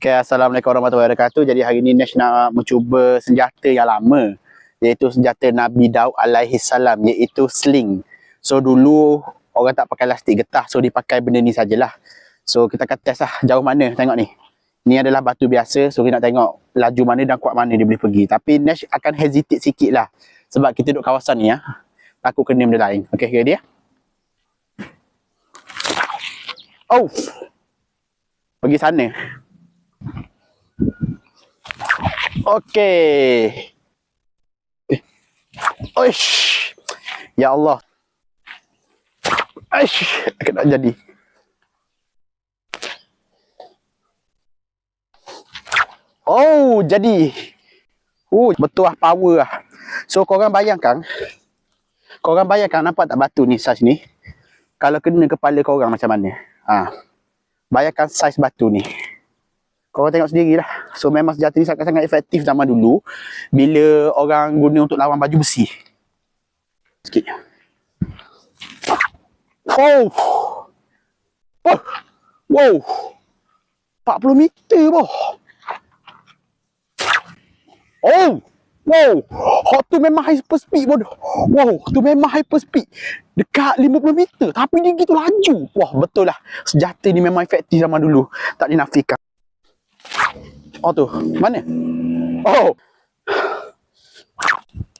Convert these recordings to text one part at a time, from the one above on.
Okay, Assalamualaikum warahmatullahi wabarakatuh. Jadi hari ni Nash nak mencuba senjata yang lama. Iaitu senjata Nabi Daud alaihi salam. Iaitu sling. So dulu orang tak pakai lastik getah. So dipakai benda ni sajalah. So kita akan test lah jauh mana. Tengok ni. Ni adalah batu biasa. So kita nak tengok laju mana dan kuat mana dia boleh pergi. Tapi Nash akan hesitate sikit lah. Sebab kita duduk kawasan ni ya. Takut kena benda lain. Okay, ready ya? Oh! Pergi sana. Okey. Oish. Ya Allah. Aish, tak nak jadi. Oh, jadi. Oh, betul lah power lah. So, korang bayangkan. Korang bayangkan nampak tak batu ni saiz ni? Kalau kena kepala korang macam mana? Ha. Bayangkan saiz batu ni. Korang tengok sendiri lah. So memang senjata ni sangat-sangat efektif zaman dulu. Bila orang guna untuk lawan baju besi. Sikit. Oh! Oh! Wow! 40 meter boh. Oh! Wow! Hot tu memang hyper speed bodoh. Wow! Tu memang hyper speed. Dekat 50 meter. Tapi dia gitu laju. Wah betul lah. Senjata ni memang efektif zaman dulu. Tak dinafikan. Oh tu, mana? Oh.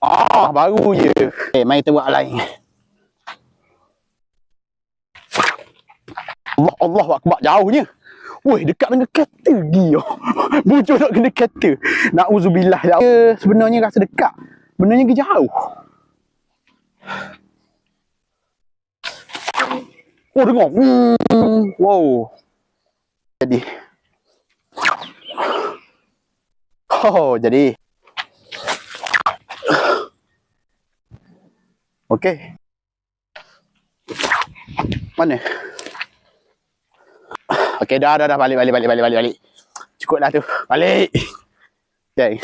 Ah, baru je. Eh, mari kita buat lain. Allah Allah akbar jauhnya. Woi, dekat dengan kereta gila. Bujur nak kena kereta. Nauzubillah ya. Sebenarnya rasa dekat. Benarnya pergi jauh. Oh, dengar. Hmm. Wow. Jadi. Oh, jadi. Okey. Mana? Okey, dah dah dah balik balik balik balik balik balik. Cukup dah tu. Balik. Okay.